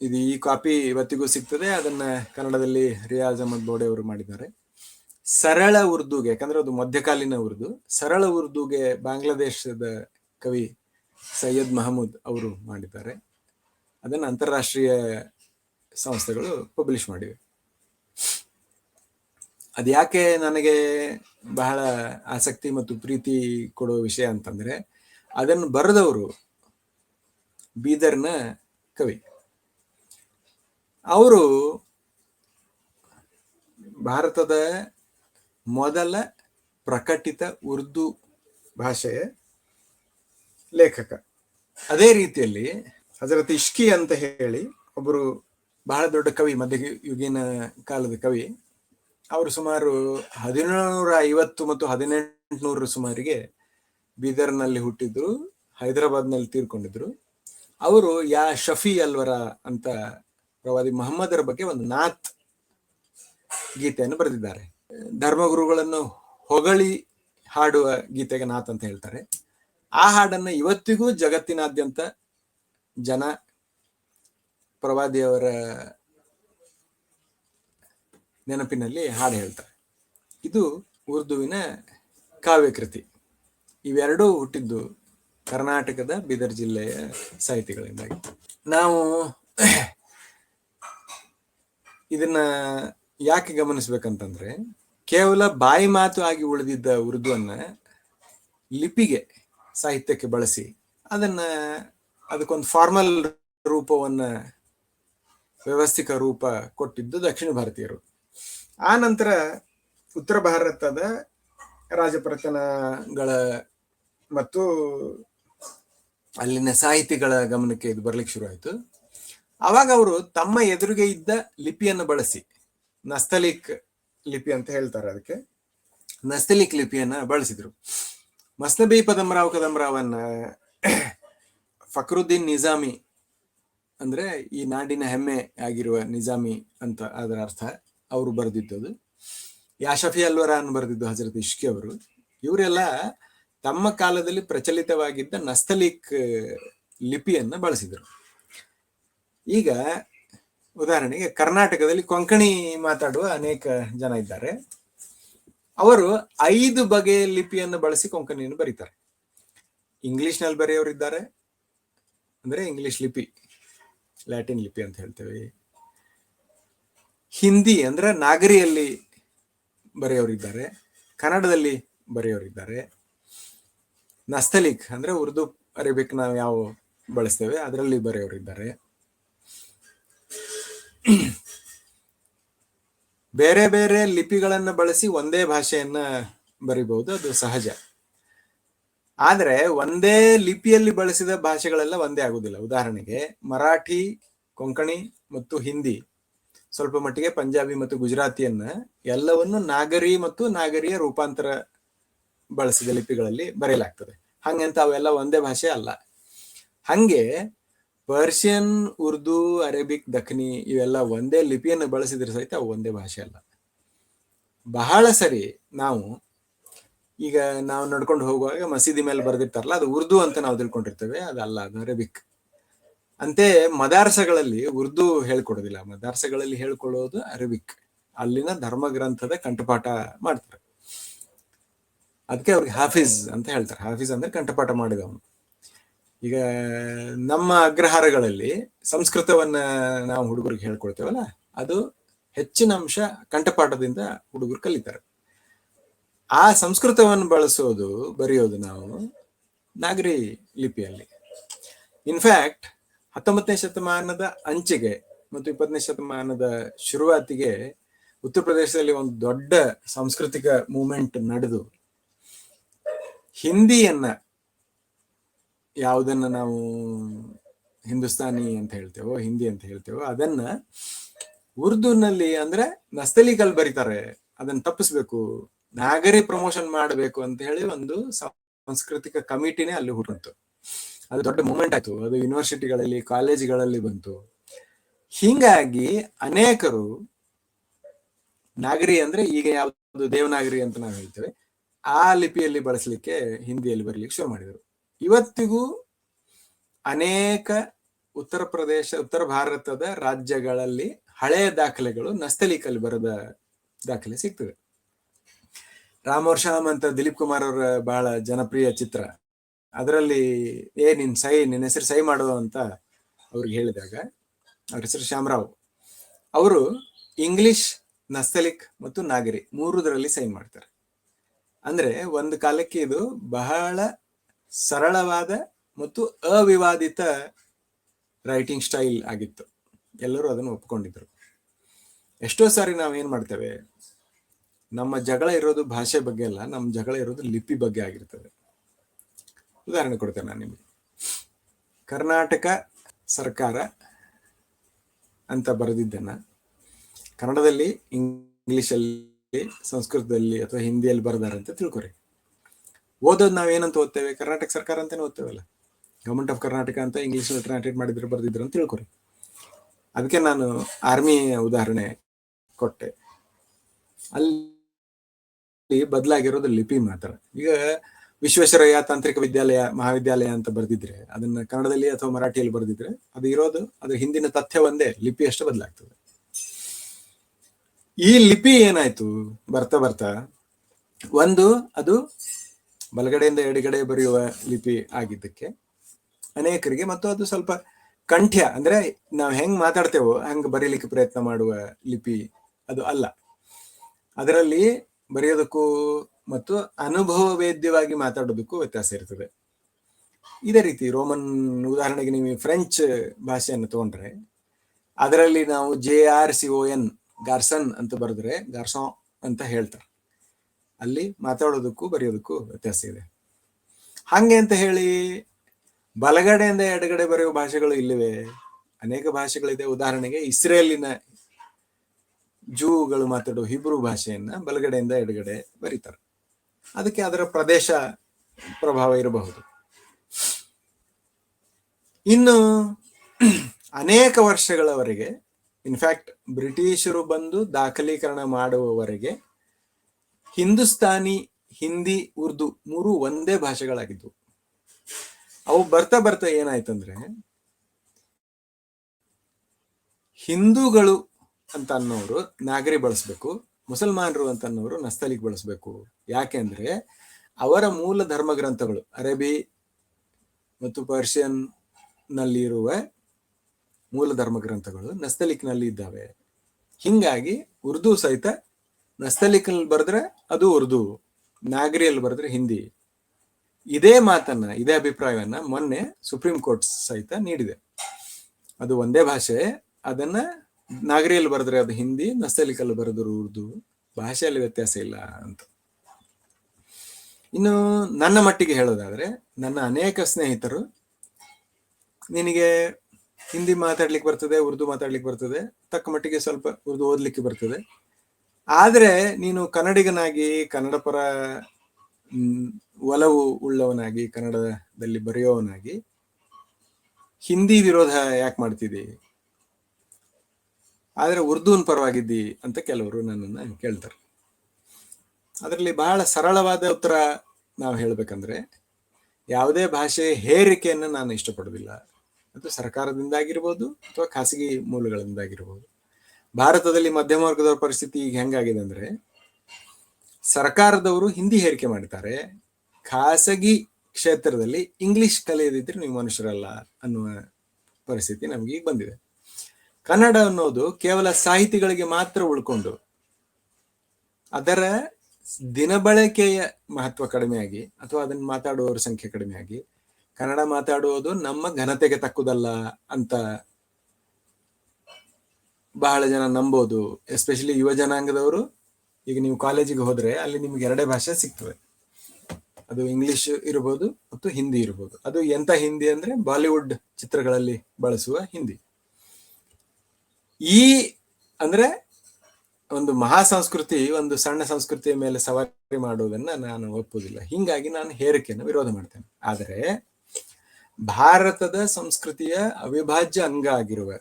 ಇದು ಈ ಕಾಪಿ ಇವತ್ತಿಗೂ ಸಿಗ್ತದೆ. ಅದನ್ನ ಕನ್ನಡದಲ್ಲಿ ರಿಯಾಜ್ ಅಹಮದ್ ಬೋಡೆ ಅವರು ಮಾಡಿದ್ದಾರೆ. ಸರಳ ಉರ್ದುಗೆ, ಯಾಕಂದ್ರೆ ಅದು ಮಧ್ಯಕಾಲೀನ ಉರ್ದು, ಸರಳ ಉರ್ದುಗೆ ಬಾಂಗ್ಲಾದೇಶದ ಕವಿ ಸೈಯದ್ ಮಹಮೂದ್ ಅವರು ಮಾಡಿದ್ದಾರೆ. ಅದನ್ನು ಅಂತಾರಾಷ್ಟ್ರೀಯ ಸಂಸ್ಥೆಗಳು ಪಬ್ಲಿಷ್ ಮಾಡಿವೆ. ಅದ್ಯಾಕೆ ನನಗೆ ಬಹಳ ಆಸಕ್ತಿ ಮತ್ತು ಪ್ರೀತಿ ಕೊಡುವ ವಿಷಯ ಅಂತಂದ್ರೆ, ಅದನ್ನು ಬರೆದವರು ಬೀದರ್ನ ಕವಿ. ಅವರು ಭಾರತದ ಮೊದಲ ಪ್ರಕಟಿತ ಉರ್ದು ಭಾಷೆಯ ಲೇಖಕ. ಅದೇ ರೀತಿಯಲ್ಲಿ ಹಜರತ್ ಇಷ್ಕಿ ಅಂತ ಹೇಳಿ ಒಬ್ಬರು ಬಹಳ ದೊಡ್ಡ ಕವಿ ಮಧ್ಯ ಯುಗಿನ ಕಾಲದ ಕವಿ. ಅವರು ಸುಮಾರು ಹದಿನೇಳುನೂರ ಐವತ್ತು ಮತ್ತು ಹದಿನೆಂಟುನೂರ ಸುಮಾರಿಗೆ ಬೀದರ್ನಲ್ಲಿ ಹುಟ್ಟಿದ್ರು, ಹೈದರಾಬಾದ್ನಲ್ಲಿ ತೀರ್ಕೊಂಡಿದ್ರು. ಅವರು ಯಾ ಶಫಿ ಅಲ್ವರ ಅಂತ ಪ್ರವಾದಿ ಮೊಹಮ್ಮದರ ಬಗ್ಗೆ ಒಂದು ನಾತ್ ಗೀತೆಯನ್ನು ಬರೆದಿದ್ದಾರೆ. ಧರ್ಮಗುರುಗಳನ್ನು ಹೊಗಳಿ ಹಾಡುವ ಗೀತೆಗೆ ನಾತ್ ಅಂತ ಹೇಳ್ತಾರೆ. ಆ ಹಾಡನ್ನು ಇವತ್ತಿಗೂ ಜಗತ್ತಿನಾದ್ಯಂತ ಜನ ಪ್ರವಾದಿಯವರ ನೆನಪಿನಲ್ಲಿ ಹಾಡು ಹೇಳ್ತಾರೆ. ಇದು ಉರ್ದುವಿನ ಕಾವ್ಯಕೃತಿ. ಇವೆರಡೂ ಹುಟ್ಟಿದ್ದು ಕರ್ನಾಟಕದ ಬೀದರ್ ಜಿಲ್ಲೆಯ ಸಾಹಿತಿಗಳಿಂದಾಗಿ. ನಾವು ಇದನ್ನ ಯಾಕೆ ಗಮನಿಸ್ಬೇಕಂತಂದ್ರೆ, ಕೇವಲ ಬಾಯಿ ಮಾತು ಆಗಿ ಉಳಿದಿದ್ದ ಉರ್ದುವನ್ನ ಲಿಪಿಗೆ ಸಾಹಿತ್ಯಕ್ಕೆ ಬಳಸಿ ಅದನ್ನ ಅದಕ್ಕೊಂದು ಫಾರ್ಮಲ್ ರೂಪವನ್ನ ವ್ಯವಸ್ಥಿತ ರೂಪ ಕೊಟ್ಟಿದ್ದು ದಕ್ಷಿಣ ಭಾರತೀಯರು. ಆ ನಂತರ ಉತ್ತರ ಭಾರತದ ರಾಜಪ್ರತನಗಳ ಮತ್ತು ಅಲ್ಲಿನ ಸಾಹಿತಿಗಳ ಗಮನಕ್ಕೆ ಇದು ಬರ್ಲಿಕ್ಕೆ ಶುರು ಆಯಿತು ಅವಾಗ ಅವರು ತಮ್ಮ ಎದುರಿಗೆ ಇದ್ದ ಲಿಪಿಯನ್ನು ಬಳಸಿ, ನಸ್ತಲಿಕ್ ಲಿಪಿ ಅಂತ ಹೇಳ್ತಾರೆ ಅದಕ್ಕೆ. ನಸ್ತಲಿಕ್ ಲಿಪಿಯನ್ನ ಬಳಸಿದ್ರು. ಮಸ್ನಬಿ ಪದಂರಾವ್ ಕದಂಬರಾವನ್ನ ಫಕ್ರುದ್ದೀನ್ ನಿಜಾಮಿ ಅಂದ್ರೆ ಈ ನಾಡಿನ ಹೆಮ್ಮೆ ಆಗಿರುವ ನಿಜಾಮಿ ಅಂತ ಅದರ ಅರ್ಥ. ಅವರು ಬರೆದಿದ್ದದು. ಯಾಶಫಿ ಅಲ್ವರಾನ್ ಬರೆದಿದ್ದು ಹಜರತ್ ಇಶ್ಕಿ ಅವರು. ಇವರೆಲ್ಲ ತಮ್ಮ ಕಾಲದಲ್ಲಿ ಪ್ರಚಲಿತವಾಗಿದ್ದ ನಸ್ತಲೀಕ್ ಲಿಪಿಯನ್ನ ಬಳಸಿದರು. ಈಗ ಉದಾಹರಣೆಗೆ ಕರ್ನಾಟಕದಲ್ಲಿ ಕೊಂಕಣಿ ಮಾತಾಡುವ ಅನೇಕ ಜನ ಇದ್ದಾರೆ. ಅವರು ಐದು ಬಗೆಯ ಲಿಪಿಯನ್ನು ಬಳಸಿ ಕೊಂಕಣಿಯನ್ನು ಬರೀತಾರೆ. ಇಂಗ್ಲಿಷ್ನಲ್ಲಿ ಬರೆಯೋರಿದ್ದಾರೆ ಅಂದ್ರೆ ಇಂಗ್ಲಿಷ್ ಲಿಪಿ ಲ್ಯಾಟಿನ್ ಲಿಪಿ ಅಂತ ಹೇಳ್ತೇವೆ. ಹಿಂದಿ ಅಂದ್ರೆ ನಾಗರಿಯಲ್ಲಿ ಬರೆಯೋರಿದ್ದಾರೆ, ಕನ್ನಡದಲ್ಲಿ ಬರೆಯೋರಿದ್ದಾರೆ. ನಸ್ತಲಿಕ್ ಅಂದ್ರೆ ಉರ್ದು, ಅರೇಬಿಕ್ ನಾವು ಯಾವ ಬಳಸ್ತೇವೆ, ಅದರಲ್ಲಿ ಬರೆಯೋರಿದ್ದಾರೆ. ಬೇರೆ ಬೇರೆ ಲಿಪಿಗಳನ್ನ ಬಳಸಿ ಒಂದೇ ಭಾಷೆಯನ್ನ ಬರಿಬಹುದು, ಅದು ಸಹಜ. ಆದರೆ ಒಂದೇ ಲಿಪಿಯಲ್ಲಿ ಬಳಸಿದ ಭಾಷೆಗಳೆಲ್ಲ ಒಂದೇ ಆಗುದಿಲ್ಲ. ಉದಾಹರಣೆಗೆ ಮರಾಠಿ, ಕೊಂಕಣಿ ಮತ್ತು ಹಿಂದಿ. ಸ್ವಲ್ಪ ಮಟ್ಟಿಗೆ ಪಂಜಾಬಿ ಮತ್ತು ಗುಜರಾತಿಯನ್ನ ಎಲ್ಲವನ್ನು ನಾಗರಿ ಮತ್ತು ನಾಗರಿಯ ರೂಪಾಂತರ ಬಳಸಿದ ಲಿಪಿಗಳಲ್ಲಿ ಬರೆಯಲಾಗ್ತದೆ. ಹಂಗಂತ ಅವೆಲ್ಲ ಒಂದೇ ಭಾಷೆ ಅಲ್ಲ. ಹಂಗೆ ಪರ್ಷಿಯನ್, ಉರ್ದು, ಅರೇಬಿಕ್, ದಖನಿ ಇವೆಲ್ಲ ಒಂದೇ ಲಿಪಿಯನ್ನು ಬಳಸಿದ್ರೆ ಸಹಿತ ಅವು ಒಂದೇ ಭಾಷೆ ಅಲ್ಲ. ಬಹಳ ಸರಿ ನಾವು ಈಗ ನಾವು ನಡ್ಕೊಂಡು ಹೋಗುವಾಗ ಮಸೀದಿ ಮೇಲೆ ಬರೆದಿರ್ತಾರಲ್ಲ, ಅದು ಉರ್ದು ಅಂತ ನಾವು ತಿಳ್ಕೊಂಡಿರ್ತೇವೆ, ಅದಲ್ಲ, ಅದು ಅರೇಬಿಕ್. ಅಂತೆ ಮದಾರ್ಸಗಳಲ್ಲಿ ಉರ್ದು ಹೇಳ್ಕೊಡೋದಿಲ್ಲ. ಮದಾರ್ಸಗಳಲ್ಲಿ ಹೇಳ್ಕೊಳ್ಳೋದು ಅರಬಿಕ್. ಅಲ್ಲಿನ ಧರ್ಮ ಗ್ರಂಥದ ಕಂಠಪಾಠ ಮಾಡ್ತಾರೆ. ಅದಕ್ಕೆ ಅವ್ರಿಗೆ ಹಾಫೀಸ್ ಅಂತ ಹೇಳ್ತಾರೆ. ಹಾಫೀಸ್ ಅಂದ್ರೆ ಕಂಠಪಾಠ ಮಾಡಿದವನು. ಈಗ ನಮ್ಮ ಅಗ್ರಹಾರಗಳಲ್ಲಿ ಸಂಸ್ಕೃತವನ್ನ ನಾವು ಹುಡುಗರಿಗೆ ಹೇಳ್ಕೊಳ್ತೇವಲ್ಲ ಅದು ಹೆಚ್ಚಿನ ಅಂಶ ಕಂಠಪಾಠದಿಂದ ಹುಡುಗರು ಕಲಿತಾರೆ. ಆ ಸಂಸ್ಕೃತವನ್ನು ಬಳಸೋದು, ಬರೆಯೋದು ನಾವು ನಾಗರಿ ಲಿಪಿಯಲ್ಲಿ. ಇನ್ಫ್ಯಾಕ್ಟ್ ಹತ್ತೊಂಬತ್ತನೇ ಶತಮಾನದ ಅಂಚಿಗೆ ಮತ್ತು ಇಪ್ಪತ್ತನೇ ಶತಮಾನದ ಶುರುವಾತಿಗೆ ಉತ್ತರ ಪ್ರದೇಶದಲ್ಲಿ ಒಂದು ದೊಡ್ಡ ಸಾಂಸ್ಕೃತಿಕ ಮೂವ್ಮೆಂಟ್ ನಡೆದು, ಹಿಂದಿಯನ್ನ ಯಾವುದನ್ನ ನಾವು ಹಿಂದೂಸ್ತಾನಿ ಅಂತ ಹೇಳ್ತೇವೋ, ಹಿಂದಿ ಅಂತ ಹೇಳ್ತೇವೋ, ಅದನ್ನ ಉರ್ದುನಲ್ಲಿ ಅಂದ್ರೆ ನಸ್ತಲಿಕಲ್ ಬರೀತಾರೆ, ಅದನ್ನ ತಪ್ಪಿಸ್ಬೇಕು, ನಾಗರಿ ಪ್ರಮೋಷನ್ ಮಾಡಬೇಕು ಅಂತ ಹೇಳಿ ಒಂದು ಸಾಂಸ್ಕೃತಿಕ ಕಮಿಟಿನೇ ಅಲ್ಲಿ ಹುಟ್ಟಂತು ಅದು ದೊಡ್ಡ ಮೂಮೆಂಟ್ ಆಯ್ತು. ಅದು ಯೂನಿವರ್ಸಿಟಿಗಳಲ್ಲಿ ಕಾಲೇಜುಗಳಲ್ಲಿ ಬಂತು. ಹಿಂಗಾಗಿ ಅನೇಕರು ನಾಗರಿ ಅಂದ್ರೆ ಈಗ ಯಾವುದು ದೇವನಾಗರಿ ಅಂತ ನಾವು ಹೇಳ್ತೇವೆ, ಆ ಲಿಪಿಯಲ್ಲಿ ಬಳಸಲಿಕ್ಕೆ ಹಿಂದಿಯಲ್ಲಿ ಬರಲಿಕ್ಕೆ ಶುರು ಮಾಡಿದರು. ಇವತ್ತಿಗೂ ಅನೇಕ ಉತ್ತರ ಪ್ರದೇಶ, ಉತ್ತರ ಭಾರತದ ರಾಜ್ಯಗಳಲ್ಲಿ ಹಳೆಯ ದಾಖಲೆಗಳು ನಸ್ತಲಿಕಲ್ಲಿ ಬರೆದ ದಾಖಲೆ ಸಿಗ್ತದೆ. ರಾಮೋರ್ ಶಾಮ್ ಅಂತ ದಿಲೀಪ್ ಕುಮಾರ್ ಅವರ ಬಹಳ ಜನಪ್ರಿಯ ಚಿತ್ರ. ಅದರಲ್ಲಿ, ಏ, ನಿನ್ ಸೈ ನಿನ್ನ ಹೆಸರು ಸೈ ಮಾಡು ಅಂತ ಅವ್ರಿಗೆ ಹೇಳಿದಾಗ, ಅವ್ರ ಹೆಸರು ಶ್ಯಾಮರಾವ್. ಅವರು ಇಂಗ್ಲಿಷ್, ನಸ್ತಲಿಕ್ ಮತ್ತು ನಾಗರಿ ಮೂರುದರಲ್ಲಿ ಸೈನ್ ಮಾಡ್ತಾರೆ. ಅಂದ್ರೆ ಒಂದು ಕಾಲಕ್ಕೆ ಇದು ಬಹಳ ಸರಳವಾದ ಮತ್ತು ಅವಿವಾದಿತ ರೈಟಿಂಗ್ ಸ್ಟೈಲ್ ಆಗಿತ್ತು. ಎಲ್ಲರೂ ಅದನ್ನು ಒಪ್ಕೊಂಡಿದ್ರು. ಎಷ್ಟೋ ಸಾರಿ ನಾವು ಏನ್ ಮಾಡ್ತೇವೆ, ನಮ್ಮ ಜಗಳ ಇರೋದು ಭಾಷೆ ಬಗ್ಗೆ ಅಲ್ಲ ನಮ್ಮ ಜಗಳ ಇರೋದು ಲಿಪಿ ಬಗ್ಗೆ ಆಗಿರ್ತದೆ. ಉದಾಹರಣೆ ಕೊಡ್ತೇನೆ ನಾನು ನಿಮಗೆ. ಕರ್ನಾಟಕ ಸರ್ಕಾರ ಅಂತ ಬರೆದಿದ್ದನ್ನ ಕನ್ನಡದಲ್ಲಿ, ಇಂಗ್ಲಿಷಲ್ಲಿ, ಸಂಸ್ಕೃತದಲ್ಲಿ ಅಥವಾ ಹಿಂದಿಯಲ್ಲಿ ಬರೆದಾರೆ ಅಂತ ತಿಳ್ಕೊರಿ. ಓದೋದು ನಾವೇನಂತ ಓದ್ತೇವೆ? ಕರ್ನಾಟಕ ಸರ್ಕಾರ ಅಂತಾನೆ ಓದ್ತೇವಲ್ಲ? ಗವರ್ಮೆಂಟ್ ಆಫ್ ಕರ್ನಾಟಕ ಅಂತ ಇಂಗ್ಲಿಷ್ ಟ್ರಾನ್ಸ್ಲೇಟ್ ಮಾಡಿದ್ರು, ಬರೆದಿದ್ರು ಅಂತ ತಿಳ್ಕೊರಿ. ಅದಕ್ಕೆ ನಾನು ಆರ್ಮಿ ಉದಾಹರಣೆ ಕೊಟ್ಟೆ. ಅಲ್ಲಿ ಬದಲಾಗಿರೋದು ಲಿಪಿ ಮಾತ್ರ. ಈಗ ವಿಶ್ವೇಶ್ವರಯ್ಯ ತಾಂತ್ರಿಕ ವಿದ್ಯಾಲಯ, ಮಹಾವಿದ್ಯಾಲಯ ಅಂತ ಬರೆದಿದ್ರೆ, ಅದನ್ನ ಕನ್ನಡದಲ್ಲಿ ಅಥವಾ ಮರಾಠಿಯಲ್ಲಿ ಬರೆದಿದ್ರೆ, ಅದು ಇರೋದು, ಅದ್ರ ಹಿಂದಿನ ತಥ್ಯ ಒಂದೇ, ಲಿಪಿ ಅಷ್ಟು ಬದಲಾಗ್ತದೆ. ಈ ಲಿಪಿ ಏನಾಯ್ತು? ಬರ್ತಾ ಬರ್ತಾ, ಒಂದು, ಅದು ಬಲಗಡೆಯಿಂದ ಎಡಗಡೆ ಬರೆಯುವ ಲಿಪಿ ಆಗಿದ್ದಕ್ಕೆ ಅನೇಕರಿಗೆ, ಮತ್ತು ಅದು ಸ್ವಲ್ಪ ಕಂಠ್ಯ, ಅಂದ್ರೆ ನಾವು ಹೆಂಗ್ ಮಾತಾಡ್ತೇವೋ, ಹಂಗ ಬರೀಲಿಕ್ಕೆ ಪ್ರಯತ್ನ ಮಾಡುವ ಲಿಪಿ ಅದು ಅಲ್ಲ. ಅದರಲ್ಲಿ ಬರೆಯೋದಕ್ಕೂ ಮತ್ತು ಅನುಭವ ವೇದ್ಯವಾಗಿ ಮಾತಾಡೋದಕ್ಕೂ ವ್ಯತ್ಯಾಸ ಇರ್ತದೆ. ಇದೇ ರೀತಿ ರೋಮನ್ ಉದಾಹರಣೆಗೆ ನೀವು ಫ್ರೆಂಚ್ ಭಾಷೆಯನ್ನು ತಗೊಂಡ್ರೆ, ಅದರಲ್ಲಿ ನಾವು J R C O N, ಗಾರ್ಸನ್ ಅಂತ ಬರೆದ್ರೆ ಗಾರ್ಸನ್ ಅಂತ ಹೇಳ್ತಾರೆ. ಅಲ್ಲಿ ಮಾತಾಡೋದಕ್ಕೂ ಬರೆಯೋದಕ್ಕೂ ವ್ಯತ್ಯಾಸ ಇದೆ. ಹಂಗೆ ಅಂತ ಹೇಳಿ ಬಲಗಡೆಯಿಂದ ಎಡಗಡೆ ಬರೆಯುವ ಭಾಷೆಗಳು ಇಲ್ಲಿವೆ. ಅನೇಕ ಭಾಷೆಗಳಿದೆ. ಉದಾಹರಣೆಗೆ ಇಸ್ರೇಲಿನ ಜೂಗಳು ಮಾತಾಡೋ ಹಿಬ್ರು ಭಾಷೆಯನ್ನ ಬಲಗಡೆಯಿಂದ ಎಡಗಡೆ ಬರೀತಾರೆ. ಅದಕ್ಕೆ ಅದರ ಪ್ರದೇಶ ಪ್ರಭಾವ ಇರಬಹುದು. ಇನ್ನು ಅನೇಕ ವರ್ಷಗಳವರೆಗೆ ಇನ್ಫ್ಯಾಕ್ಟ್ ಬ್ರಿಟಿಷರು ಬಂದು ದಾಖಲೀಕರಣ ಮಾಡುವವರೆಗೆ ಹಿಂದೂಸ್ತಾನಿ, ಹಿಂದಿ, ಉರ್ದು ಮೂರು ಒಂದೇ ಭಾಷೆಗಳಾಗಿದ್ವು. ಅವು ಬರ್ತಾ ಬರ್ತಾ ಏನಾಯ್ತಂದ್ರೆ, ಹಿಂದೂಗಳು ಅಂತ ಅನ್ನೋರು ನಾಗರಿ ಬಳಸ್ಬೇಕು ಮುಸಲ್ಮಾನರು ಅಂತ ಅನ್ನೋರು ನಸ್ತಲಿಕ್ ಬಳಸಬೇಕು. ಯಾಕೆಂದ್ರೆ ಅವರ ಮೂಲ ಧರ್ಮ ಗ್ರಂಥಗಳು ಅರೇಬಿ ಮತ್ತು ಪರ್ಷಿಯನ್ ನಲ್ಲಿರುವ ಮೂಲ ಧರ್ಮ ಗ್ರಂಥಗಳು ನಸ್ತಲಿಕ್ನಲ್ಲಿ ಇದ್ದಾವೆ. ಹಿಂಗಾಗಿ ಉರ್ದು ಸಹಿತ ನಸ್ತಲಿಕ್ ಬರೆದ್ರೆ ಅದು ಉರ್ದು, ನಾಗರಿಯಲ್ಲಿ ಬರೆದ್ರೆ ಹಿಂದಿ. ಇದೇ ಮಾತನ್ನ, ಇದೇ ಅಭಿಪ್ರಾಯವನ್ನ ಮೊನ್ನೆ ಸುಪ್ರೀಂ ಕೋರ್ಟ್ ಸಹಿತ ನೀಡಿದೆ. ಅದು ಒಂದೇ ಭಾಷೆ, ಅದನ್ನ ನಾಗರಿಯಲ್ಲಿ ಬರೆದ್ರೆ ಅದು ಹಿಂದಿ ನಸ್ತಲಿಕಲ್ಲಿ ಬರೆದ್ರು ಉರ್ದು. ಭಾಷೆಯಲ್ಲಿ ವ್ಯತ್ಯಾಸ ಇಲ್ಲ ಅಂತ. ಇನ್ನು ನನ್ನ ಮಟ್ಟಿಗೆ ಹೇಳೋದಾದ್ರೆ, ನನ್ನ ಅನೇಕ ಸ್ನೇಹಿತರು ನಿನಗೆ ಹಿಂದಿ ಮಾತಾಡ್ಲಿಕ್ಕೆ ಬರ್ತದೆ, ಉರ್ದು ಮಾತಾಡ್ಲಿಕ್ಕೆ ಬರ್ತದೆ, ತಕ್ಕ ಮಟ್ಟಿಗೆ ಸ್ವಲ್ಪ ಉರ್ದು ಓದ್ಲಿಕ್ಕೆ ಬರ್ತದೆ. ಆದರೆ ನೀನು ಕನ್ನಡಿಗನಾಗಿ ಕನ್ನಡ ಪರ ಒಲವು ಉಳ್ಳವನಾಗಿ, ಕನ್ನಡದಲ್ಲಿ ಬರೆಯೋವನಾಗಿ ಹಿಂದಿ ವಿರೋಧ ಯಾಕೆ ಮಾಡ್ತಿದ್ದಿ? ಆದ್ರೆ ಉರ್ದೂನ್ ಪರವಾಗಿದ್ದಿ ಅಂತ ಕೆಲವರು ನನ್ನನ್ನು ಕೇಳ್ತಾರೆ. ಅದರಲ್ಲಿ ಬಹಳ ಸರಳವಾದ ಉತ್ತರ ನಾವು ಹೇಳ್ಬೇಕಂದ್ರೆ, ಯಾವುದೇ ಭಾಷೆ ಹೇರಿಕೆಯನ್ನು ನಾನು ಇಷ್ಟಪಡೋದಿಲ್ಲ. ಅದು ಸರ್ಕಾರದಿಂದ ಆಗಿರ್ಬೋದು ಅಥವಾ ಖಾಸಗಿ ಮೂಲಗಳಿಂದ ಆಗಿರ್ಬೋದು ಭಾರತದಲ್ಲಿ ಮಧ್ಯಮ ವರ್ಗದವರ ಪರಿಸ್ಥಿತಿ ಈಗ ಹೆಂಗಾಗಿದೆ ಅಂದ್ರೆ, ಸರ್ಕಾರದವರು ಹಿಂದಿ ಹೇರಿಕೆ ಮಾಡ್ತಾರೆ ಖಾಸಗಿ ಕ್ಷೇತ್ರದಲ್ಲಿ ಇಂಗ್ಲಿಷ್ ಕಲಿಯದಿದ್ರೆ ನೀವು ಮನುಷ್ಯರಲ್ಲ ಅನ್ನುವ ಪರಿಸ್ಥಿತಿ ನಮ್ಗೆ ಈಗ ಬಂದಿದೆ. ಕನ್ನಡ ಅನ್ನೋದು ಕೇವಲ ಸಾಹಿತಿಗಳಿಗೆ ಮಾತ್ರ ಉಳ್ಕೊಂಡು, ಅದರ ದಿನಬಳಕೆಯ ಮಹತ್ವ ಕಡಿಮೆಯಾಗಿ ಅಥವಾ ಅದನ್ನ ಮಾತಾಡುವವರ ಸಂಖ್ಯೆ ಕಡಿಮೆಯಾಗಿ, ಕನ್ನಡ ಮಾತಾಡುವುದು ನಮ್ಮ ಘನತೆಗೆ ತಕ್ಕುದಲ್ಲ ಅಂತ ಬಹಳ ಜನ ನಂಬೋದು ಎಸ್ಪೆಷಲಿ ಯುವ ಜನಾಂಗದವರು. ಈಗ ನೀವು ಕಾಲೇಜಿಗೆ ಹೋದ್ರೆ ಅಲ್ಲಿ ನಿಮ್ಗೆ ಎರಡೇ ಭಾಷೆ ಸಿಗ್ತವೆ ಅದು ಇಂಗ್ಲಿಷ್ ಇರಬಹುದು ಮತ್ತು ಹಿಂದಿ ಇರಬಹುದು ಅದು ಎಂತ ಹಿಂದಿ ಅಂದ್ರೆ ಬಾಲಿವುಡ್ ಚಿತ್ರಗಳಲ್ಲಿ ಬಳಸುವ ಹಿಂದಿ. ಈ ಅಂದ್ರೆ ಒಂದು ಮಹಾ ಸಂಸ್ಕೃತಿ ಒಂದು ಸಣ್ಣ ಸಂಸ್ಕೃತಿಯ ಮೇಲೆ ಸವಾರಿ ಮಾಡುವುದನ್ನ ನಾನು ಒಪ್ಪುವುದಿಲ್ಲ. ಹಿಂಗಾಗಿ ನಾನು ಹೇರಿಕೆಯನ್ನು ವಿರೋಧ ಮಾಡ್ತೇನೆ. ಆದರೆ ಭಾರತದ ಸಂಸ್ಕೃತಿಯ ಅವಿಭಾಜ್ಯ ಅಂಗ ಆಗಿರುವ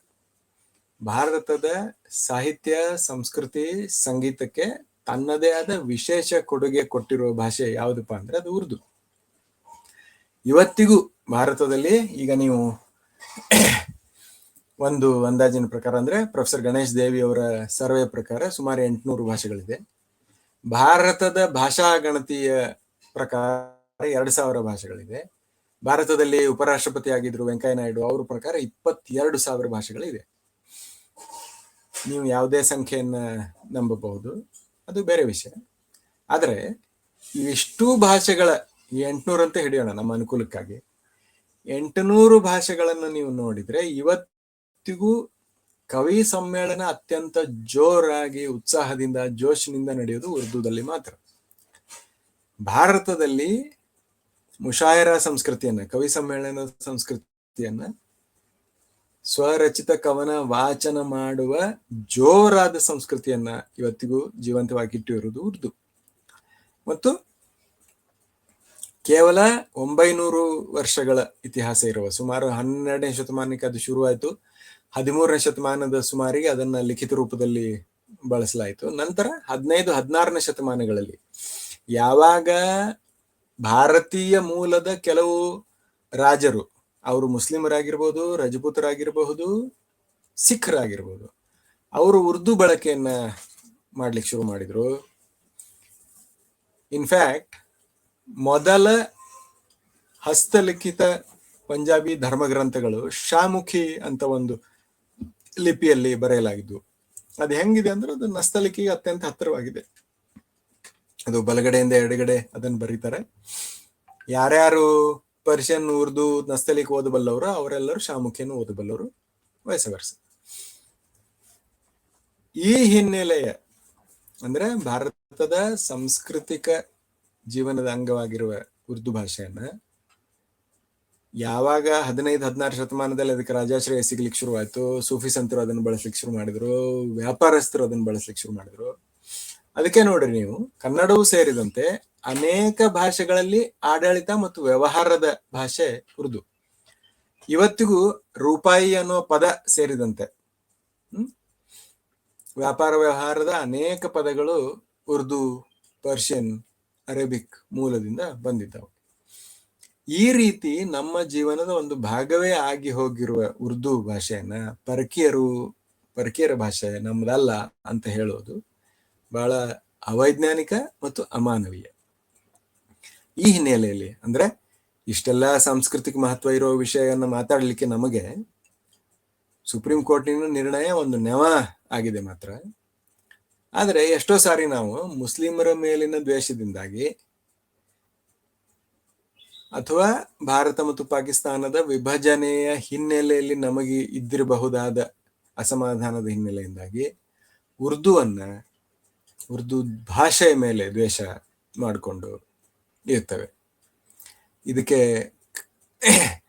ಭಾರತದ ಸಾಹಿತ್ಯ, ಸಂಸ್ಕೃತಿ, ಸಂಗೀತಕ್ಕೆ ತನ್ನದೇ ಆದ ವಿಶೇಷ ಕೊಡುಗೆ ಕೊಟ್ಟಿರುವ ಭಾಷೆ ಯಾವುದಪ್ಪ ಅಂದ್ರೆ ಅದು ಉರ್ದು. ಇವತ್ತಿಗೂ ಭಾರತದಲ್ಲಿ ಈಗ ನೀವು ಒಂದು ಅಂದಾಜಿನ ಪ್ರಕಾರ ಅಂದ್ರೆ ಪ್ರೊಫೆಸರ್ ಗಣೇಶ್ ದೇವಿ ಅವರ ಸರ್ವೆ ಪ್ರಕಾರ ಸುಮಾರು ಎಂಟುನೂರು ಭಾಷೆಗಳಿದೆ. ಭಾರತದ ಭಾಷಾ ಗಣತಿಯ ಪ್ರಕಾರ ಎರಡು ಸಾವಿರ ಭಾಷೆಗಳಿದೆ. ಭಾರತದಲ್ಲಿ ಉಪರಾಷ್ಟ್ರಪತಿ ಆಗಿದ್ರು ವೆಂಕಯ್ಯ ನಾಯ್ಡು ಅವ್ರ ಪ್ರಕಾರ ಇಪ್ಪತ್ತೆರಡು ಸಾವಿರ ಭಾಷೆಗಳಿದೆ. ನೀವು ಯಾವುದೇ ಸಂಖ್ಯೆಯನ್ನ ನಂಬಬಹುದು. ಅದು ಬೇರೆ ವಿಷಯ. ಆದರೆ ಇವಿಷ್ಟು ಭಾಷೆಗಳ ಈ ಎಂಟುನೂರು ಅಂತ ಹಿಡಿಯೋಣ ನಮ್ಮ ಅನುಕೂಲಕ್ಕಾಗಿ. ಎಂಟುನೂರು ಭಾಷೆಗಳನ್ನು ನೀವು ನೋಡಿದ್ರೆ ಇವತ್ತಿಗೂ ಕವಿ ಸಮ್ಮೇಳನ ಅತ್ಯಂತ ಜೋರಾಗಿ ಉತ್ಸಾಹದಿಂದ, ಜೋಶಿನಿಂದ ನಡೆಯೋದು ಉರ್ದುದಲ್ಲಿ ಮಾತ್ರ. ಭಾರತದಲ್ಲಿ ಮುಷಾಯರ ಸಂಸ್ಕೃತಿಯನ್ನ, ಕವಿ ಸಮ್ಮೇಳನ ಸಂಸ್ಕೃತಿಯನ್ನ ಸ್ವರಚಿತ ಕವನ ವಾಚನ ಮಾಡುವ ಜೋರಾದ ಸಂಸ್ಕೃತಿಯನ್ನ ಇವತ್ತಿಗೂ ಜೀವಂತವಾಗಿಟ್ಟಿರುವುದು ಉರ್ದು. ಮತ್ತು ಕೇವಲ ಒಂಬೈನೂರು ವರ್ಷಗಳ ಇತಿಹಾಸ ಇರುವ ಸುಮಾರು ಹನ್ನೆರಡನೇ ಶತಮಾನಕ್ಕೆ ಅದು ಶುರುವಾಯಿತು. ಹದಿಮೂರನೇ ಶತಮಾನದ ಸುಮಾರಿಗೆ ಅದನ್ನ ಲಿಖಿತ ರೂಪದಲ್ಲಿ ಬಳಸಲಾಯಿತು. ನಂತರ ಹದಿನೈದು, ಹದಿನಾರನೇ ಶತಮಾನಗಳಲ್ಲಿ ಯಾವಾಗ ಭಾರತೀಯ ಮೂಲದ ಕೆಲವು ರಾಜರು, ಅವರು ಮುಸ್ಲಿಮರಾಗಿರ್ಬೋದು, ರಜಪೂತರಾಗಿರಬಹುದು ಸಿಖ್ರಾಗಿರ್ಬೋದು ಅವರು ಉರ್ದು ಬಳಕೆಯನ್ನ ಮಾಡ್ಲಿಕ್ಕೆ ಶುರು ಮಾಡಿದ್ರು. ಇನ್ಫ್ಯಾಕ್ಟ್ ಮೊದಲ ಹಸ್ತಲಿಖಿತ ಪಂಜಾಬಿ ಧರ್ಮಗ್ರಂಥಗಳು ಶಾಮುಖಿ ಅಂತ ಒಂದು ಲಿಪಿಯಲ್ಲಿ ಬರೆಯಲಾಗಿದ್ದು. ಅದು ಹೆಂಗಿದೆ ಅಂದ್ರೆ ಅದು ನಸ್ತಲಿಕೆಗೆ ಅತ್ಯಂತ ಹತ್ತಿರವಾಗಿದೆ. ಅದು ಬಲಗಡೆಯಿಂದ ಎಡಗಡೆ ಅದನ್ನು ಬರೀತಾರೆ. ಯಾರ್ಯಾರು ಪರ್ಷಿಯನ್ ಉರ್ದು ನಸ್ತಲಿಕ್ ಓದಬಲ್ಲವರು ಅವರೆಲ್ಲರೂ ಶಾಮುಖಿಯನ್ನು ಓದಬಲ್ಲವರು ವಯಸ್ಸವರ್ಸ ಈ ಹಿನ್ನೆಲೆಯ ಅಂದ್ರೆ ಭಾರತದ ಸಾಂಸ್ಕೃತಿಕ ಜೀವನದ ಅಂಗವಾಗಿರುವ ಉರ್ದು ಭಾಷೆಯನ್ನ ಯಾವಾಗ ಹದಿನೈದು, ಹದಿನಾರು ಶತಮಾನದಲ್ಲಿ ಅದಕ್ಕೆ ರಾಜಾಶ್ರಯ ಸಿಗ್ಲಿಕ್ಕೆ ಶುರುವಾಯಿತು, ಸೂಫಿ ಸಂತರು ಅದನ್ನು ಬಳಸ್ಲಿಕ್ಕೆ ಶುರು ಮಾಡಿದ್ರು, ವ್ಯಾಪಾರಸ್ಥರು ಅದನ್ನು ಬಳಸ್ಲಿಕ್ಕೆ ಶುರು ಮಾಡಿದ್ರು. ಅದಕ್ಕೆ ನೋಡ್ರಿ ನೀವು, ಕನ್ನಡವೂ ಸೇರಿದಂತೆ ಅನೇಕ ಭಾಷೆಗಳಲ್ಲಿ ಆಡಳಿತ ಮತ್ತು ವ್ಯವಹಾರದ ಭಾಷೆ ಉರ್ದು. ಇವತ್ತಿಗೂ ರೂಪಾಯಿ ಅನ್ನೋ ಪದ ಸೇರಿದಂತೆ ವ್ಯಾಪಾರ ವ್ಯವಹಾರದ ಅನೇಕ ಪದಗಳು ಉರ್ದು, ಪರ್ಷಿಯನ್, ಅರೇಬಿಕ್ ಮೂಲದಿಂದ ಬಂದಿದ್ದವು. ಈ ರೀತಿ ನಮ್ಮ ಜೀವನದ ಒಂದು ಭಾಗವೇ ಆಗಿ ಹೋಗಿರುವ ಉರ್ದು ಭಾಷೆಯನ್ನ ಪರಕೀಯರು, ಪರಕೀಯರ ಭಾಷೆ ನಮ್ದಲ್ಲ ಅಂತ ಹೇಳೋದು ಬಹಳ ಅವೈಜ್ಞಾನಿಕ ಮತ್ತು ಅಮಾನವೀಯ. ಈ ಹಿನ್ನೆಲೆಯಲ್ಲಿ ಅಂದ್ರೆ ಇಷ್ಟೆಲ್ಲ ಸಾಂಸ್ಕೃತಿಕ ಮಹತ್ವ ಇರೋ ವಿಷಯವನ್ನ ಮಾತಾಡ್ಲಿಕ್ಕೆ ನಮಗೆ ಸುಪ್ರೀಂ ಕೋರ್ಟಿನ ನಿರ್ಣಯ ಒಂದು ನೆವ ಆಗಿದೆ ಮಾತ್ರ. ಆದರೆ ಎಷ್ಟೋ ಸಾರಿ ನಾವು ಮುಸ್ಲಿಮರ ಮೇಲಿನ ದ್ವೇಷದಿಂದಾಗಿ ಅಥವಾ ಭಾರತ ಮತ್ತು ಪಾಕಿಸ್ತಾನದ ವಿಭಜನೆಯ ಹಿನ್ನೆಲೆಯಲ್ಲಿ ನಮಗೆ ಇದ್ದಿರಬಹುದಾದ ಅಸಮಾಧಾನದ ಹಿನ್ನೆಲೆಯಿಂದಾಗಿ ಉರ್ದುವನ್ನ, ಉರ್ದು ಭಾಷೆಯ ಮೇಲೆ ದ್ವೇಷ ಮಾಡಿಕೊಂಡು ಇರ್ತವೆ. ಇದಕ್ಕೆ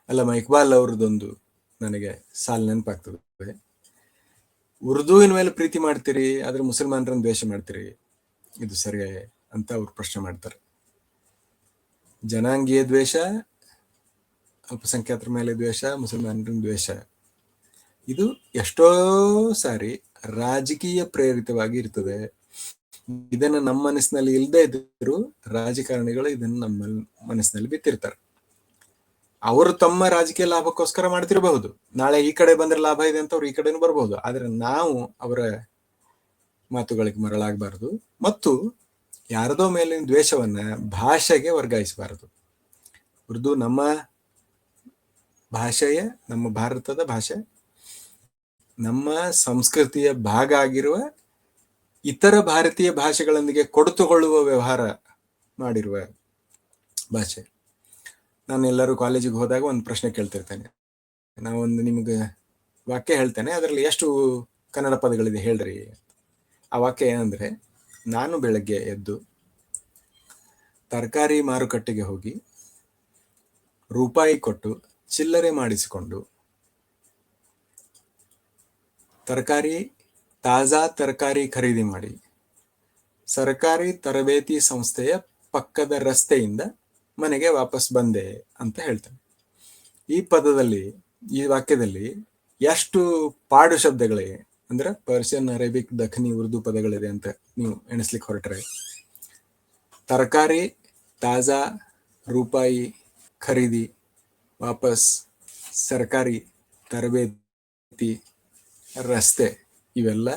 ಅಲ್ಲ ಇಕ್ಬಾಲ್ ಅವ್ರದ್ದೊಂದು ನನಗೆ ಸಾಲ್ ನೆನಪಾಗ್ತದೆ. ಉರ್ದುವಿನ ಮೇಲೆ ಪ್ರೀತಿ ಮಾಡ್ತೀರಿ, ಆದ್ರೆ ಮುಸಲ್ಮಾನರನ್ನು ದ್ವೇಷ ಮಾಡ್ತೀರಿ, ಇದು ಸರಿ ಅಂತ ಅವ್ರು ಪ್ರಶ್ನೆ ಮಾಡ್ತಾರೆ. ಜನಾಂಗೀಯ ದ್ವೇಷ, ಅಲ್ಪಸಂಖ್ಯಾತರ ಮೇಲೆ ದ್ವೇಷ, ಮುಸಲ್ಮಾನರ ದ್ವೇಷ. ಇದು ಎಷ್ಟೋ ಸಾರಿ ರಾಜಕೀಯ ಪ್ರೇರಿತವಾಗಿ ಇರ್ತದೆ. ಇದನ್ನ ನಮ್ಮ ಮನಸ್ಸಿನಲ್ಲಿ ಇಲ್ಲದೆ ಇದ್ರು ರಾಜಕಾರಣಿಗಳು ಇದನ್ನ ನಮ್ಮ ಮನಸ್ಸಿನಲ್ಲಿ ಬಿತ್ತಿರ್ತಾರೆ. ಅವರು ತಮ್ಮ ರಾಜಕೀಯ ಲಾಭಕ್ಕೋಸ್ಕರ ಮಾಡ್ತಿರಬಹುದು. ನಾಳೆ ಈ ಕಡೆ ಬಂದ್ರೆ ಲಾಭ ಇದೆ ಅಂತ ಅವ್ರು ಈ ಕಡೆನೂ ಬರಬಹುದು. ಆದ್ರೆ ನಾವು ಅವರ ಮಾತುಗಳಿಗೆ ಮರಳಾಗಬಾರದು. ಮತ್ತು ಯಾರದೋ ಮೇಲಿನ ದ್ವೇಷವನ್ನ ಭಾಷೆಗೆ ವರ್ಗಾಯಿಸಬಾರದು. ಉರ್ದು ನಮ್ಮ ಭಾಷೆಯ, ನಮ್ಮ ಭಾರತದ ಭಾಷೆ, ನಮ್ಮ ಸಂಸ್ಕೃತಿಯ ಭಾಗ ಆಗಿರುವ ಇತರ ಭಾರತೀಯ ಭಾಷೆಗಳೊಂದಿಗೆ ಕೊಡುತುಕೊಳ್ಳುವ ವ್ಯವಹಾರ ಮಾಡಿರುವ ಭಾಷೆ. ನಾನು ಎಲ್ಲರೂ ಕಾಲೇಜಿಗೆ ಹೋದಾಗ ಒಂದು ಪ್ರಶ್ನೆ ಕೇಳ್ತಿರ್ತೇನೆ. ನಾವೊಂದು ನಿಮಗೆ ವಾಕ್ಯ ಹೇಳ್ತೇನೆ, ಅದರಲ್ಲಿ ಎಷ್ಟು ಕನ್ನಡ ಪದಗಳಿದೆ ಹೇಳ್ರಿ? ಆ ವಾಕ್ಯ ಏನಂದ್ರೆ ನಾನು ಬೆಳಗ್ಗೆ ಎದ್ದು ತರಕಾರಿ ಮಾರುಕಟ್ಟೆಗೆ ಹೋಗಿ ರೂಪಾಯಿ ಕೊಟ್ಟು ಚಿಲ್ಲರೆ ಮಾಡಿಸಿಕೊಂಡು ತರಕಾರಿ, ತಾಜಾ ತರಕಾರಿ ಖರೀದಿ ಮಾಡಿ ಸರ್ಕಾರಿ ತರಬೇತಿ ಸಂಸ್ಥೆಯ ಪಕ್ಕದ ರಸ್ತೆಯಿಂದ ಮನೆಗೆ ವಾಪಸ್ ಬಂದೆ ಅಂತ ಹೇಳ್ತಾನೆ. ಈ ಪದದಲ್ಲಿ, ಈ ವಾಕ್ಯದಲ್ಲಿ ಎಷ್ಟು ಪಾಡು ಶಬ್ದಗಳಿವೆ ಅಂದ್ರೆ ಪರ್ಷಿಯನ್ ಅರೇಬಿಕ್ ದಖನಿ ಉರ್ದು ಪದಗಳಿದೆ ಅಂತ ನೀವು ಎಣಿಸ್ಲಿಕ್ಕೆ ಹೊರಟ್ರೆ. ತರಕಾರಿ ತಾಜಾ ರೂಪಾಯಿ ಖರೀದಿ ವಾಪಸ್ ಸರ್ಕಾರಿ ತರಬೇತಿ ರಸ್ತೆ ಇವೆಲ್ಲ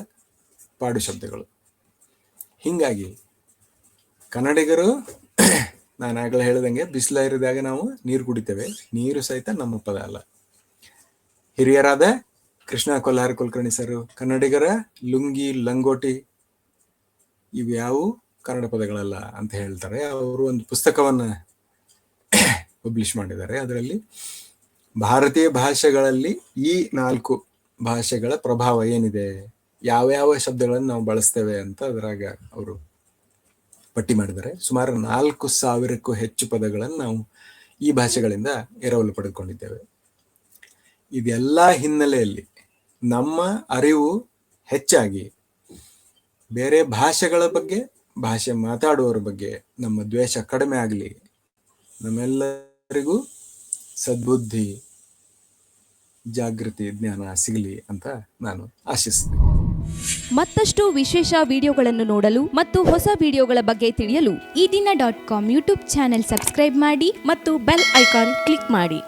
ಪಾಡು ಶಬ್ದಗಳು ಹಿಂಗಾಗಿ ಕನ್ನಡಿಗರು ನಾನು ಆಗಲೇ ಹೇಳ್ದಂಗೆ ಬಿಸಿಲ ಇರಿದಾಗ ನಾವು ನೀರು ಕುಡಿತೇವೆ. ನೀರು ಸಹಿತ ನಮ್ಮ ಪದ ಅಲ್ಲ. ಹಿರಿಯರಾದ ಕೃಷ್ಣ ಕೊಲ್ಹಾರ ಕುಲಕರ್ಣಿ ಸರ್, ಕನ್ನಡಿಗರ ಲುಂಗಿ, ಲಂಗೋಟಿ ಇವ್ಯಾವು ಕನ್ನಡ ಪದಗಳಲ್ಲ ಅಂತ ಹೇಳ್ತಾರೆ. ಅವರು ಒಂದು ಪುಸ್ತಕವನ್ನ ಪಬ್ಲಿಷ್ ಮಾಡಿದ್ದಾರೆ. ಅದರಲ್ಲಿ ಭಾರತೀಯ ಭಾಷೆಗಳಲ್ಲಿ ಈ ನಾಲ್ಕು ಭಾಷೆಗಳ ಪ್ರಭಾವ ಏನಿದೆ, ಯಾವ್ಯಾವ ಶಬ್ದಗಳನ್ನು ನಾವು ಬಳಸ್ತೇವೆ ಅಂತ ಅದರಾಗ ಅವರು ಪಟ್ಟಿ ಮಾಡಿದ್ದಾರೆ. ಸುಮಾರು ನಾಲ್ಕು ಸಾವಿರಕ್ಕೂ ಹೆಚ್ಚು ಪದಗಳನ್ನು ನಾವು ಈ ಭಾಷೆಗಳಿಂದ ಎರವಲು ಪಡೆದುಕೊಂಡಿದ್ದೇವೆ. ಇದೆಲ್ಲ ಹಿನ್ನೆಲೆಯಲ್ಲಿ ನಮ್ಮ ಅರಿವು ಹೆಚ್ಚಾಗಿ ಬೇರೆ ಭಾಷೆಗಳ ಬಗ್ಗೆ, ಭಾಷೆ ಮಾತಾಡುವವರ ಬಗ್ಗೆ ನಮ್ಮ ದ್ವೇಷ ಕಡಿಮೆ ಆಗಲಿ. ನಮ್ಮೆಲ್ಲರಿಗೂ ಸದ್ಬುದ್ಧಿ, ಜಾಗೃತಿ, ಜ್ಞಾನ ಸಿಗಲಿ ಅಂತ ನಾನು ಆಶಿಸ್ತೇನೆ. ಮತ್ತಷ್ಟು ವಿಶೇಷ ವಿಡಿಯೋಗಳನ್ನು ನೋಡಲು ಮತ್ತು ಹೊಸ ವಿಡಿಯೋಗಳ ಬಗ್ಗೆ ತಿಳಿಯಲು ಈ ದಿನ dot com YouTube channel subscribe ಮಾಡಿ ಮತ್ತು ಬೆಲ್ ಐಕಾನ್ ಕ್ಲಿಕ್ ಮಾಡಿ.